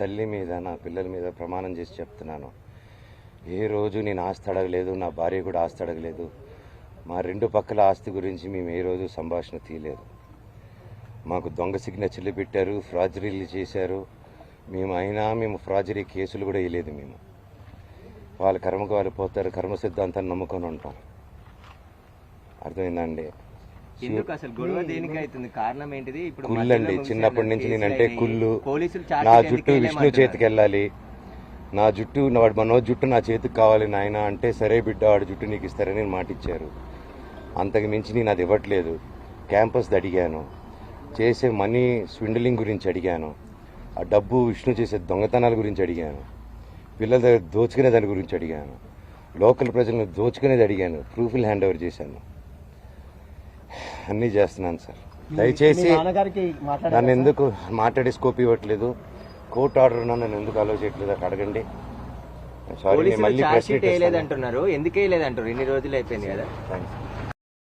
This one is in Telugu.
తల్లి మీద నా పిల్లల మీద ప్రమాణం చేసి చెప్తున్నాను. ఏ రోజు నేను ఆస్తి అడగలేదు నా భార్య కూడా ఆస్తి అడగలేదు. మా రెండు పక్కల ఆస్తి గురించి మేము ఏ రోజు సంభాషణ తీయలేదు. మాకు దొంగ సిగ్నేచర్లు పెట్టారు ఫ్రాజరీలు చేశారు. మేము అయినా మేము ఫ్రాజరీ కేసులు కూడా వేయలేదు మేము. వాళ్ళ కర్మకు వాళ్ళు పోతారు కర్మ సిద్ధాంతాన్ని నమ్ముకొని ఉంటాం. అర్థమైందండి ఎందుకు అసలు గొడవ దేనికి అవుతుంది కారణం ఏంటిది? ఇప్పుడు కుళ్ళండి. చిన్నప్పటి నుంచి నేనంటే. కుళ్ళు. పోలీసులు నా జుట్టు విష్ణు చేతికి వెళ్ళాలి. నా జుట్టు వాడి మనోజ్ జుట్టు నా చేతికి కావాలి నాయన అంటే సరే బిడ్డ వాడి జుట్టు నీకు ఇస్తారని మాట ఇచ్చారు అంతకు మించి నేను అది ఇవ్వట్లేదు. క్యాంపస్ అడిగాను. చేసే మనీ స్విండలింగ్ గురించి అడిగాను. ఆ డబ్బు విష్ణు చేసే దొంగతనాల గురించి అడిగాను. పిల్లల దగ్గర దోచుకునే దాని గురించి అడిగాను. లోకల్ ప్రజలను దోచుకునేది అడిగాను. ప్రూఫ్లు హ్యాండ్ ఓవర్ చేశాను. అన్నీ చేస్తున్నాను సార్. దయచేసి నన్ను ఎందుకు మాట్లాడే స్కోప్ ఇవ్వట్లేదు? కోర్టు ఆర్డర్ నన్ను ఎందుకు అలో చేయట్లేదు? అక్కడ అడగండి. సారీ మళ్ళీ ఎందుకు వేయలేదు అంటారు ఇన్ని రోజులు అయిపోయింది కదా. థాంక్స్.